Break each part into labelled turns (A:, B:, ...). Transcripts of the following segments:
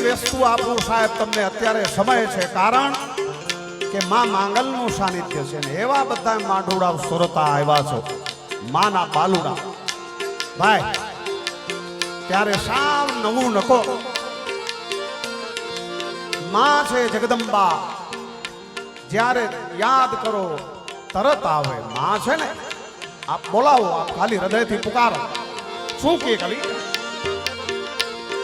A: વસ્તુ આપું સાહેબ તમને અત્યારે સમય છે? કારણ કે માં માંગલનું સાનિધ્ય છે ને એવા બધા માંડુડા સુરતા આવ્યા છો. માના બાલુડા. ભાઈ, ત્યારે સાવ નવું નકો. માં છે જગદંબા. જ્યારે યાદ કરો, તરત આવે. માં છે ને, આપ બોલાવો, આપ ખાલી હૃદયથી પુકારો. શું કે ખાલી?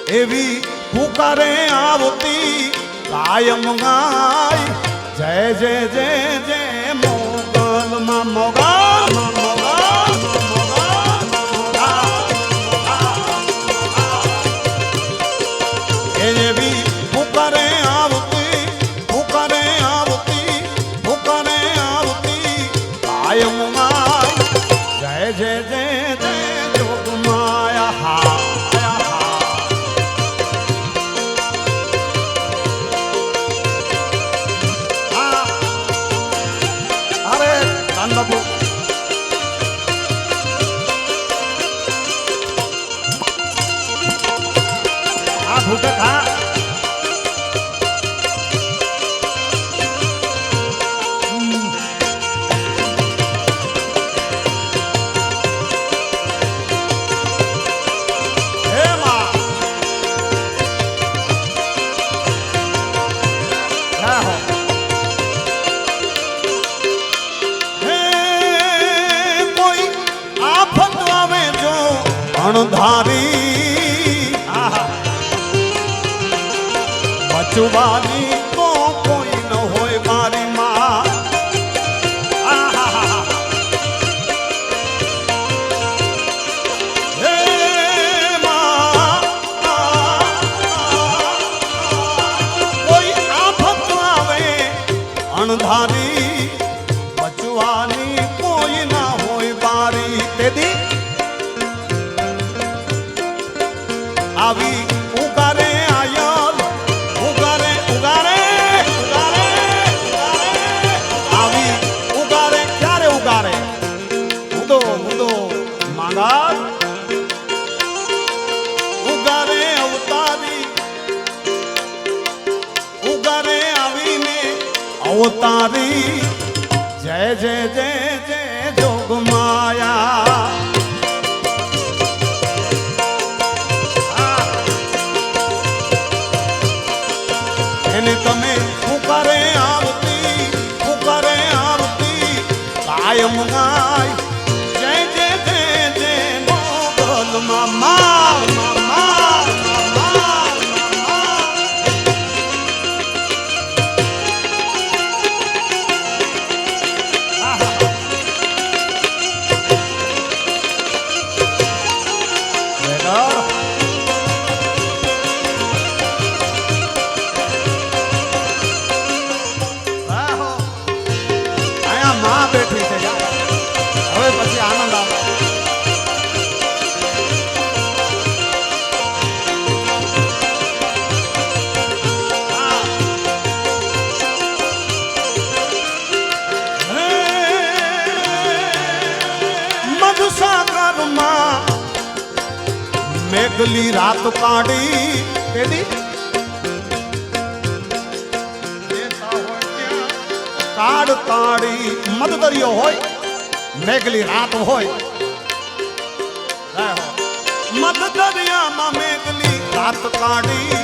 A: એવી પુકારે આવતી કાયમ ગાય. જય જય જય જય મોગલ માં મોગલ અણધારી આહા. બચવાની મેઘલી રાત હોય. જય દરિયામાં મેઘલી રાત કાઢી.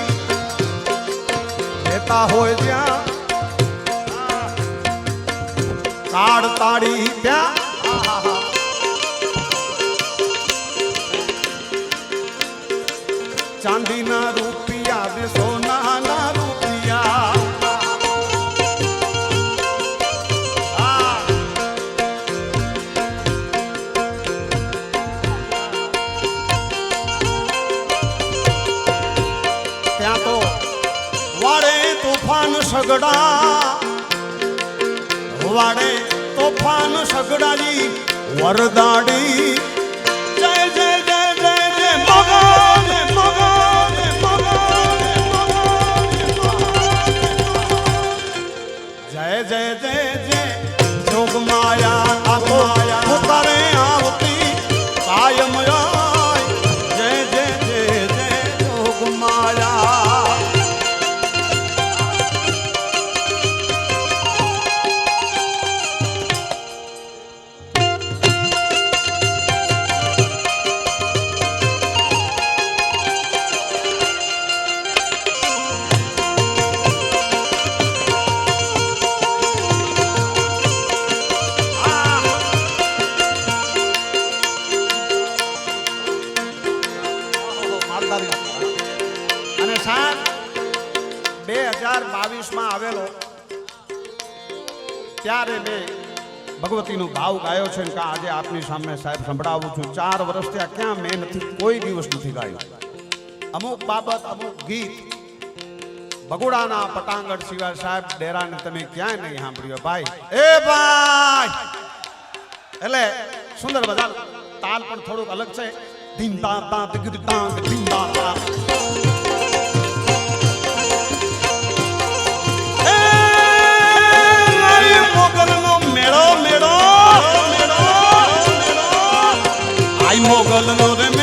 A: લેતા હોય જ્યાં કાળ તાળી ત્યાં. ચાંદીના રૂપિયા ને સોનાના સગડા વાડે તોફાન સગડાની વરદાડી સાહેબ, બે હજાર બાવીસમાં આવેલો, ત્યારે મેં ભગવતીનું ભાવ ગાયો છે કે આજે આપની સામે સાહેબ સંભળાવું છું. ચાર વર્ષથી આ ક્યાં મેં નથી, કોઈ દિવસ નથી ગાયું. અમુક બાબત, અમુક ગીત બગોડાના પટાંગણ સિવાય સાહેબ ડેરાને તમે ક્યાંય નહીં સાંભળ્યો. ભાઈ, એ ભાઈ! એટલે સુંદર બધા તાલ પણ થોડુંક અલગ છે. Ding dong dong, ding dong, ding dong dong. Mughal નો રે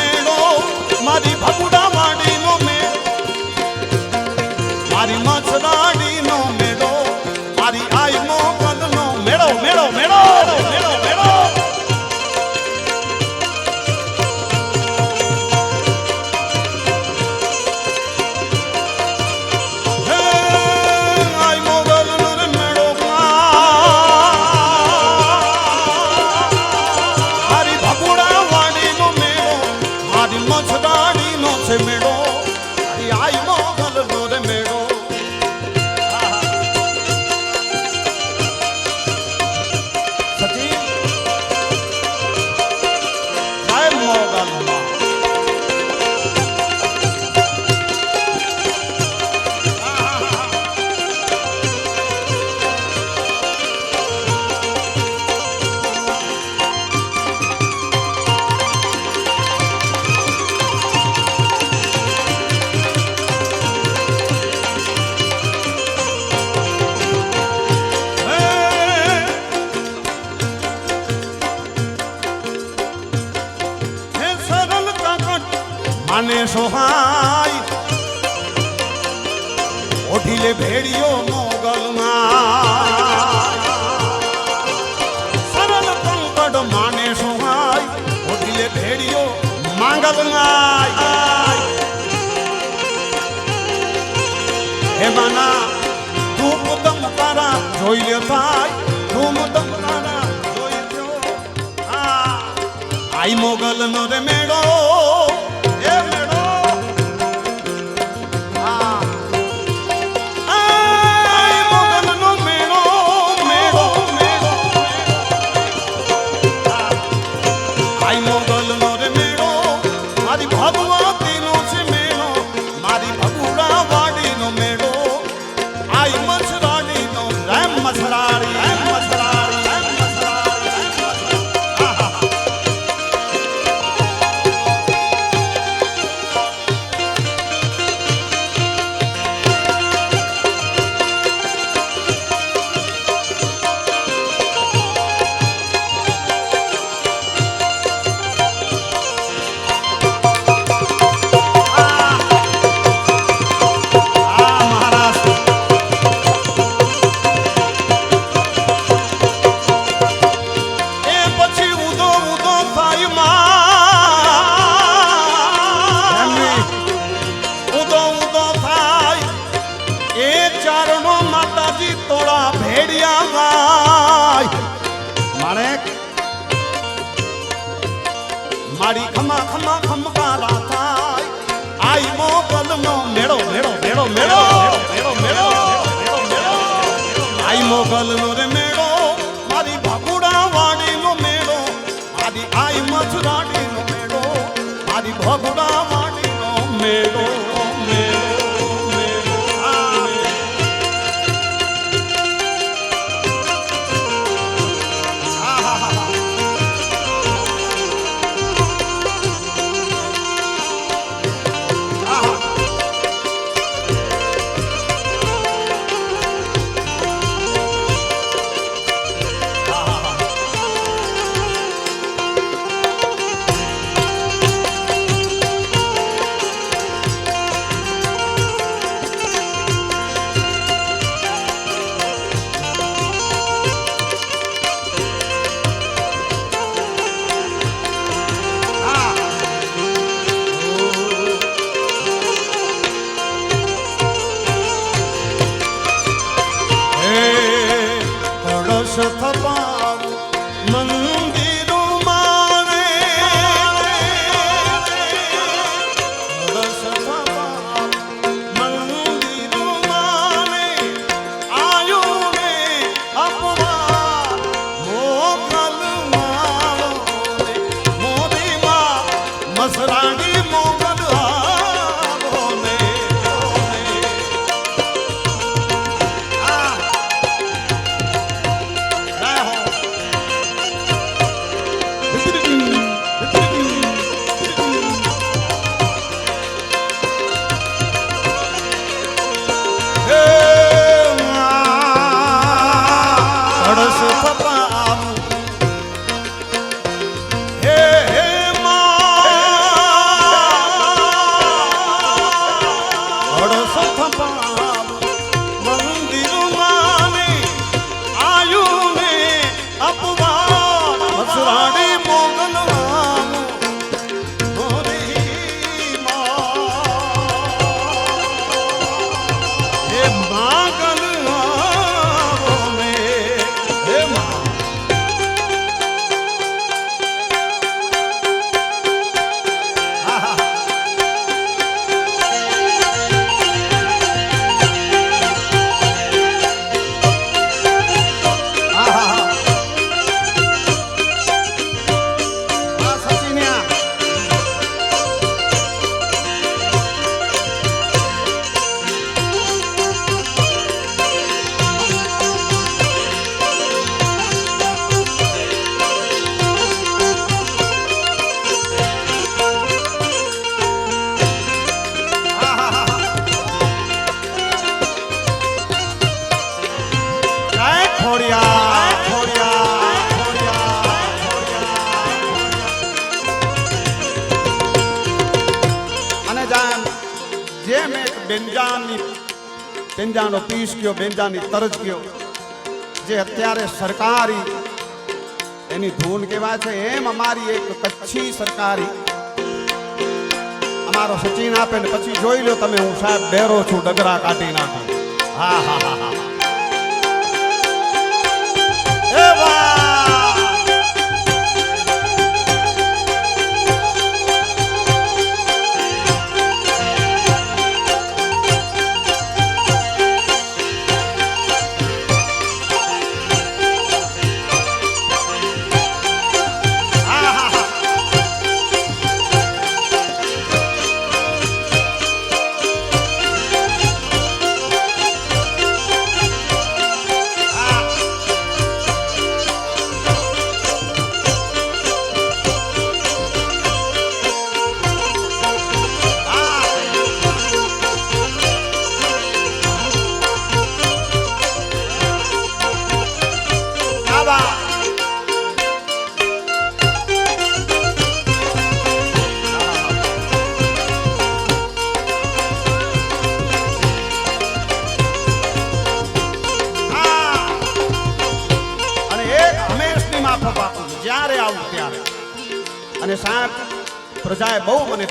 A: જોઈ લે ભાઈ ધૂમ તારા જોઈ લ્યો. આ આઈ મોગલ નો રે મેળો. જેમ એક બેંજાની બેંજાનો પીસ ગયો બેંજાની તરજ ગયો જે અત્યારે સરકારી એની ધૂન કહેવાય છે એમ અમારી એક કચ્છી સરકારી અમારો સચિન આપે ને પછી જોઈ લો તમે હું સાહેબ ડેરો છું ડગરા કાઢી નાખું હા હા હા હા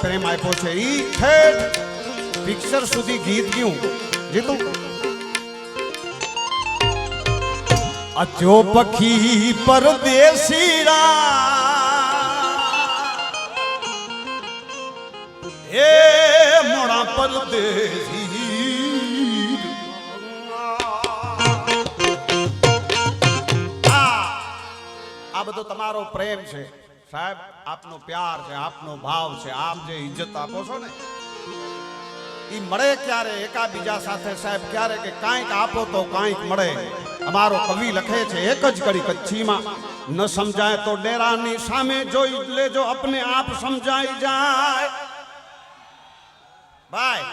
A: પ્રેમ આપ્યો છે. ઈ ઠેઠ પિક્ચર સુધી ગીત ગયું. જીતું
B: અચો પખી પરદેસીરા એ મોડા પરદેશી
A: આ બધો તમારો પ્રેમ છે. સાહેબ, આપનો પ્યાર છે, આપનો ભાવ છે, આપ જે ઇજ્જત આપો છો ને એ મળે ક્યારે? એકાબીજા સાથે સાહેબ, ક્યારે કે કાંઈક આપો તો કાંઈક મળે. અમારો કવિ લખે છે, એક જ કરી કચ્છીમાં, ન સમજાય તો ડેરાની સામે જોઈ લેજો આપને આપ સમજાઈ જાય. ભાઈ,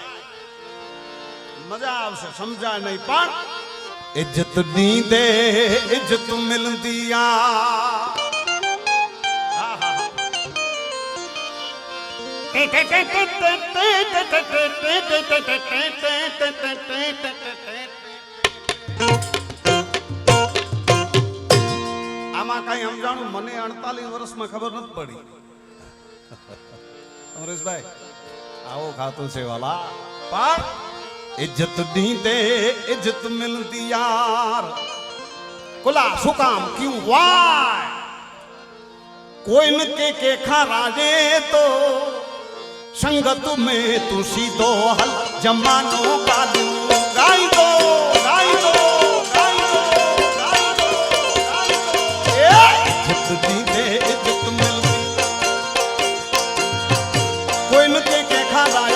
A: મજા આવશે, સમજાય નહીં, પણ
B: ઇજ્જતની દે, ઇજ્જત મિલતી આ
A: આમાં કઈ સમજાણું મને અડતાલીસ વર્ષમાં ખબર નથી પડી અમરેશભાઈ આવો ખાતું છે વાલા પણ
B: इज्जत नींदे इज्जत मिलदी यार
A: કુલા શું કામ ક્યું વાય
B: कोई न के के खराजे तो संगत में तू સંગત મેં તું સીધો હલ જમવાનો
A: કોઈ નથી કે ખાવા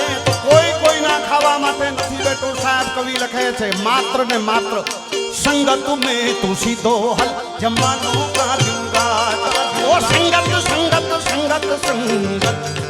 A: કોઈ કોઈના ખાવા માટે નથી બેઠો. સાહેબ કવિ લખે છે, માત્ર ને માત્ર
B: સંગત મેં તું તો હલ જમવાનો ગાલું ગાઈ ઓ
A: સંગત સંગત સંગત સંગત.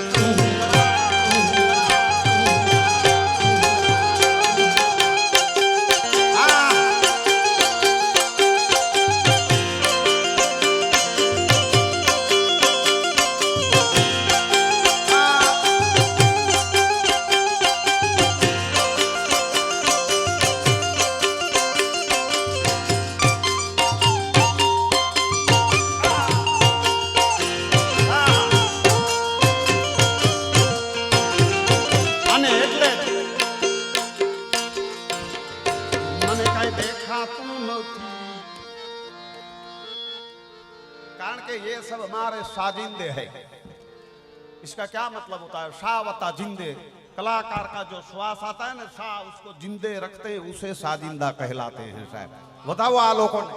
A: सब हमारे साजिंदे है इसका क्या मतलब होता है शावता जिंदे कलाकार का जो श्वास आता है ना शाह उसको जिंदे रखते हैं उसे साजिंदा कहलाते हैं साहब बताओ આ લોકોને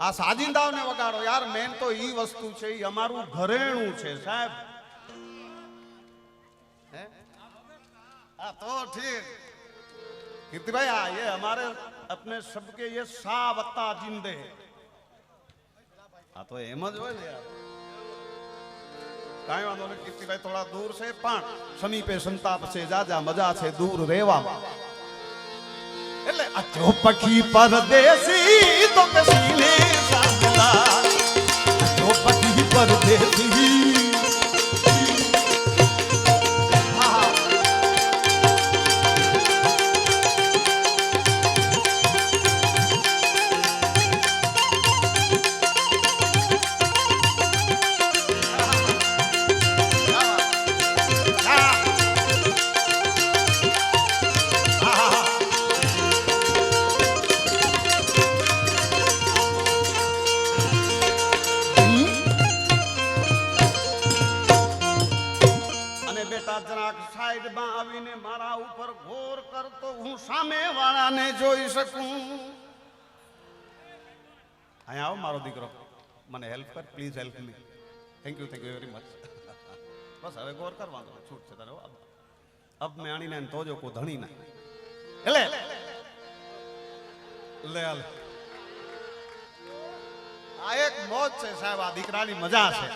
A: આ સાજિંદાઓને વગાડો યાર મેન તો ઈ વસ્તુ છે ઈ અમારું ઘરેણું છે સાહેબ હે? હા તો ठीक कीर्ति भाई हाँ ये हमारे अपने सबके ये सावता जिंदे હા તો એમ જ હોય ને કાંઈ વાંધો નહીં કીર્તિભાઈ થોડા દૂર છે, પણ સમીપે સંતાપ છે, જાજા મજા છે, દૂર રહેવામાં. એટલે આ ચોપકી પરદેશી તો કસીને સાંભળા ચોપકી પરદેસી બેટા, જરાક સાઈડમાં આવીને મારા ઉપર ઘોર કરતો હું સામે વાળાને જોઈ શકું. અહીંયા આવો મારો દીકરો. મને હેલ્પ કર please help me thank you thank you very much બસ હવે ગોર કરવાનો છૂટ છે તારે અબ મેં આણીને તો જો કો ધણી ના. એટલે લે. હાલ આ એક મોજ છે સાહેબ, આ દીકરાની મજા છે.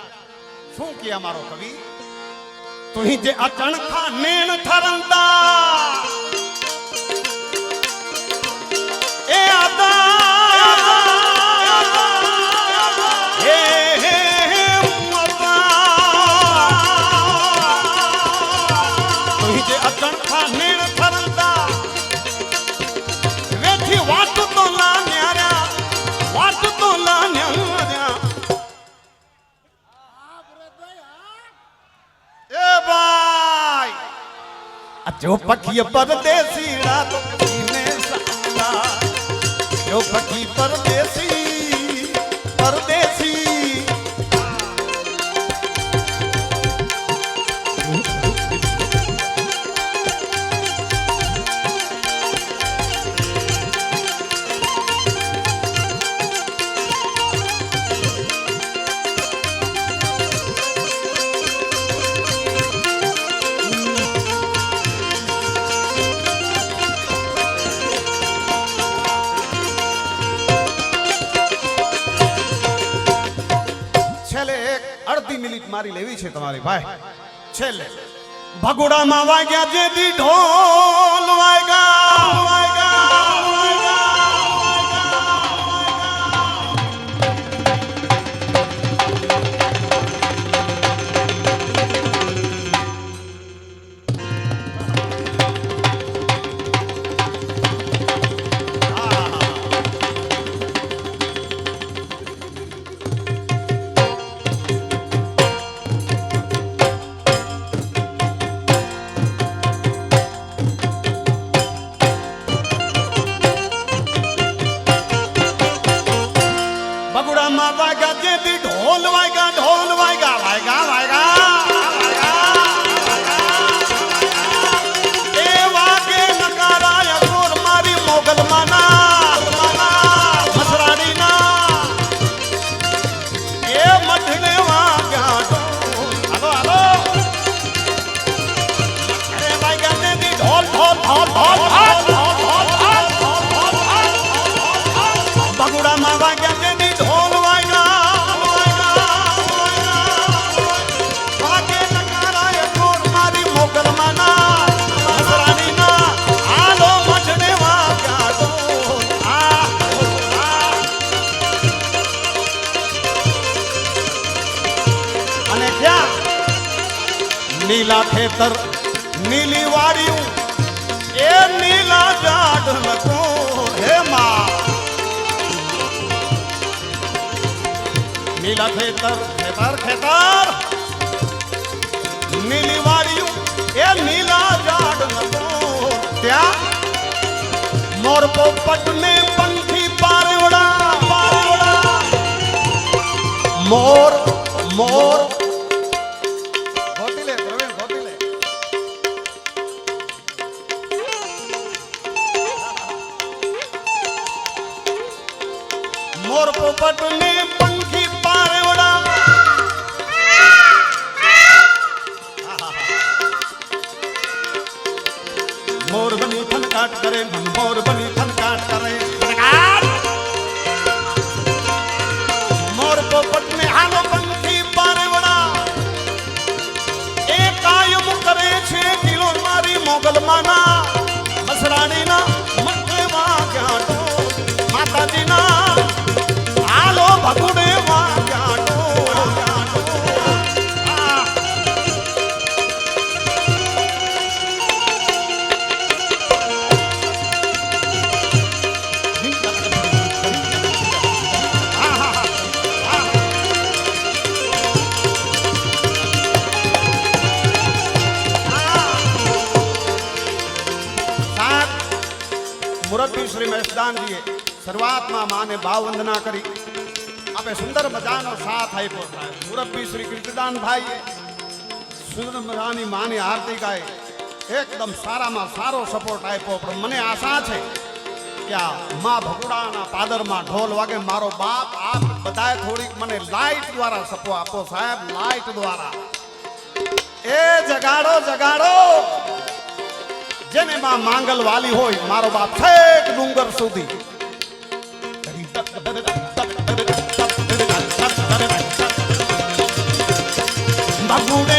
A: શું કે અમારો કવિ?
B: तुंहिंजे
A: अचण खां
B: नेण ठरंदा तुंहिंजे अचण खां नेण जो पखी परदेसी रात में
A: सपना जो पखी परदेसी મારી લેવી છે તમારી ભાઈ. છેલ્લે
B: ભગોડામાં વાગ્યા જેથી ઢોલ વાગ્યા. વાગ્યા નીલા ખેતર, નીલી વાડિયું એ નીલા જાડ લખો હે માં. નીલા ખેતર ખેતર ખેતર. નીલી વાડિયું એ નીલા જાડ લખો ત્યાં. મોર પોપટ પંખી પારવડા પારવડા. મોર મોર મોર પોપટ ને પંખી પારેવડા. મોર બની થનકાટ કરે મોર બની થનકાટ કરે. મહેશદાનજીએ શરૂઆતમાં માને ભાવ વંદના કરી. આપે સુંદર મજાનો સાથ આપ્યો. સાહેબ મુરબ્બી શ્રી કીર્તિદાનભાઈએ સુંદર મજાની માની આરતી ગાય એકદમ સારામાં સારો સપોર્ટ આપ્યો. પણ મને આશા છે કે આ મા ભગુડાના પાદરમાં ઢોલ વાગે. મારો બાપ આપ બધાએ થોડીક મને લાઈટ દ્વારા સપો આપો સાહેબ, લાઈટ દ્વારા. એ જગાડો જગાડો. જેને માં માંગલ વાલી હોય મારો બાપ છેક ડુંગર સુધી. બાબુડે